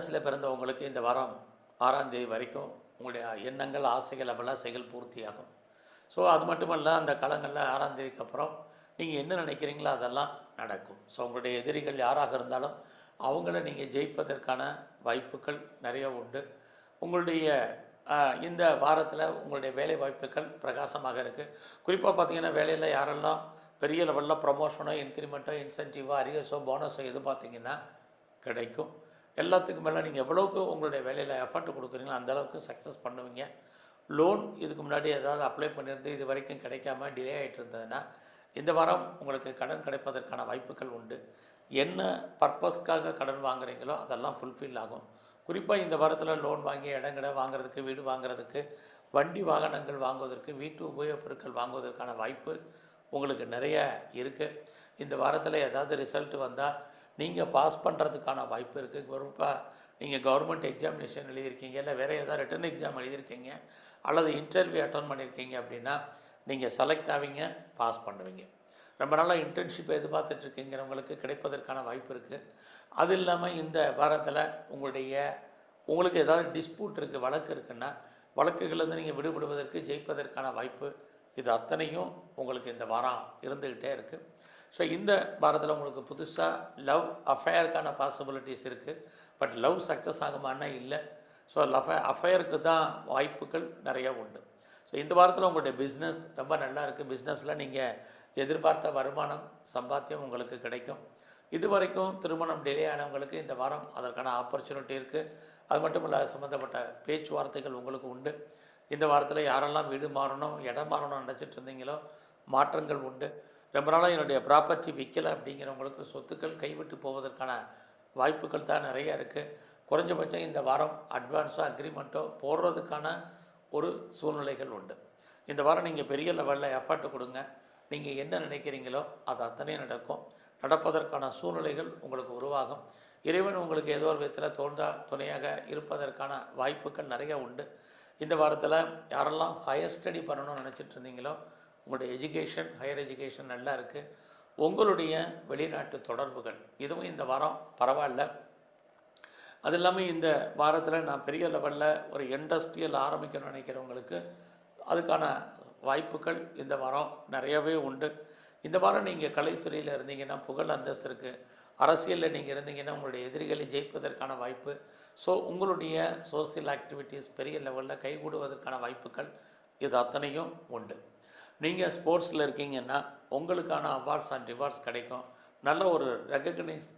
ராசியில் பிறந்தவங்களுக்கு இந்த வாரம் ஆறாம் தேதி வரைக்கும் உங்களுடைய எண்ணங்கள் ஆசைகள் அபிலாசைகள் பூர்த்தியாகும். ஸோ அது மட்டுமல்ல அந்த காலங்களில் ஆறாம் தேதிக்கு அப்புறம் நீங்கள் என்ன நினைக்கிறீங்களோ அதெல்லாம் நடக்கும். ஸோ உங்களுடைய எதிரிகள் யாராக இருந்தாலும் அவங்கள நீங்கள் ஜெயிப்பதற்கான வாய்ப்புகள் நிறைய உண்டு. உங்களுடைய இந்த வாரத்தில் உங்களுடைய வேலை வாய்ப்புகள் பிரகாசமாக இருக்குது குறிப்பாக பார்த்தீங்கன்னா வேலையில் யாரெல்லாம் பெரிய லெவலில் ப்ரமோஷனோ இன்க்ரிமெண்ட்டோ இன்சென்டிவோ அரியஸோ போனஸோ எது பார்த்தீங்கன்னா கிடைக்கும். எல்லாத்துக்கும் மேலே நீங்கள் எவ்வளோக்கு உங்களுடைய வேலையில் எஃபர்ட் கொடுக்குறீங்களோ அந்தளவுக்கு சக்ஸஸ் பண்ணுவீங்க. லோன் இதுக்கு முன்னாடி ஏதாவது அப்ளை பண்ணியிருந்து இது வரைக்கும் கிடைக்காம டிலே ஆகிட்டு இருந்ததுன்னா இந்த வாரம் உங்களுக்கு கடன் கிடைப்பதற்கான வாய்ப்புகள் உண்டு. என்ன பர்பஸ்க்காக கடன் வாங்குறீங்களோ அதெல்லாம் ஃபுல்ஃபில் ஆகும். குறிப்பாக இந்த வாரத்தில் லோன் வாங்கி இடங்கடை வாங்குறதுக்கு வீடு வாங்குறதுக்கு வண்டி வாகனங்கள் வாங்குவதற்கு வீட்டு உபயோகப் பொருட்கள் வாங்குவதற்கான வாய்ப்பு உங்களுக்கு நிறைய இருக்குது இந்த வாரத்தில் ஏதாவது ரிசல்ட் வந்தால் நீங்கள் பாஸ் பண்ணுறதுக்கான வாய்ப்பு இருக்குது குறிப்பாக நீங்கள் கவர்மெண்ட் எக்ஸாமினேஷன் எழுதியிருக்கீங்க இல்லை வேறு ஏதாவது ரிட்டன் எக்ஸாம் எழுதியிருக்கீங்க அல்லது இன்டர்வியூ அட்டன் பண்ணியிருக்கீங்க அப்படின்னா நீங்கள் செலக்ட் ஆவீங்க பாஸ் பண்ணுவீங்க. ரொம்ப நாளாக இன்டர்ன்ஷிப் எதிர்பார்த்துட்ருக்கீங்கிறவங்களுக்கு கிடைப்பதற்கான வாய்ப்பு இருக்குது அது இல்லாமல் இந்த வாரத்தில் உங்களுடைய உங்களுக்கு ஏதாவது டிஸ்பியூட் இருக்குது வழக்கு இருக்குன்னா வழக்குகள்லேருந்து நீங்கள் விடுபடுவதற்கு ஜெயிப்பதற்கான வாய்ப்பு இது அத்தனையும் உங்களுக்கு இந்த வாரம் இருந்துக்கிட்டே இருக்குது ஸோ இந்த வாரத்தில் உங்களுக்கு புதுசாக லவ் அஃபேருக்கான பாசிபிலிட்டிஸ் இருக்குது பட் லவ் சக்ஸஸ் ஆகுமானா இல்லை. ஸோ லஃப அஃபேருக்கு தான் வாய்ப்புகள் நிறைய உண்டு. ஸோ இந்த வாரத்தில் உங்களுடைய பிஸ்னஸ் ரொம்ப நல்லா இருக்குது பிஸ்னஸில் நீங்கள் எதிர்பார்த்த வருமானம் சம்பாத்தியம் உங்களுக்கு கிடைக்கும். இது வரைக்கும் திருமணம் டிலே ஆனவங்களுக்கு இந்த வாரம் அதற்கான ஆப்பர்ச்சுனிட்டி இருக்குது அது மட்டும் இல்லை சம்மந்தப்பட்ட பேச்சுவார்த்தைகள் உங்களுக்கு உண்டு. இந்த வாரத்தில் யாரெல்லாம் வீடு மாறணும் இடம் மாறணும்னு நினச்சிட்டு இருந்தீங்களோ மாற்றங்கள் உண்டு. ரொம்ப நாளாக என்னுடைய ப்ராப்பர்ட்டி விற்கலை அப்படிங்கிறவங்களுக்கு சொத்துக்கள் கைவிட்டு போவதற்கான வாய்ப்புகள் தான் நிறைய இருக்குது குறைஞ்சபட்சம் இந்த வாரம் அட்வான்ஸோ அக்ரிமெண்ட்டோ போடுறதுக்கான ஒரு சூழ்நிலைகள் உண்டு. இந்த வாரம் நீங்கள் பெரிய லெவலில் எஃபர்ட் கொடுங்க. நீங்கள் என்ன நினைக்கிறீங்களோ அது அத்தனையும் நடக்கும். நடப்பதற்கான சூழ்நிலைகள் உங்களுக்கு உருவாகும். இறைவன் உங்களுக்கு ஏதோ ஒரு விதத்தில் தோன்றா துணையாக இருப்பதற்கான வாய்ப்புகள் நிறைய உண்டு. இந்த வாரத்தில் யாரெல்லாம் ஹையர் ஸ்டடி பண்ணணும்னு நினச்சிட்டு இருந்தீங்களோ உங்களுடைய எஜுகேஷன் ஹையர் எஜுகேஷன் நல்லா இருக்குது உங்களுடைய வெளிநாட்டு தொடர்புகள் இதுவும் இந்த வாரம் பரவாயில்ல. அது இல்லாமல் இந்த வாரத்தில் நான் பெரிய லெவலில் ஒரு இண்டஸ்ட்ரியல் ஆரம்பிக்கணும்னு நினைக்கிறவங்களுக்கு அதுக்கான வாய்ப்புகள் இந்த வாரம் நிறையவே உண்டு. இந்த வாரம் நீங்கள் கலைத்துறையில் இருந்தீங்கன்னா புகழ் அந்தஸ்து இருக்குது அரசியலில் நீங்கள் இருந்தீங்கன்னா உங்களுடைய எதிரிகளை ஜெயிப்பதற்கான வாய்ப்பு. ஸோ உங்களுடைய சோசியல் ஆக்டிவிட்டீஸ் பெரிய லெவலில் கைகூடுவதற்கான வாய்ப்புகள் இது அத்தனையும் உண்டு. நீங்கள் ஸ்போர்ட்ஸில் இருக்கீங்கன்னா உங்களுக்கான அவார்ட்ஸ் அண்ட் ரிவார்ட்ஸ் கிடைக்கும். நல்ல ஒரு ரெக்கக்னைஸ்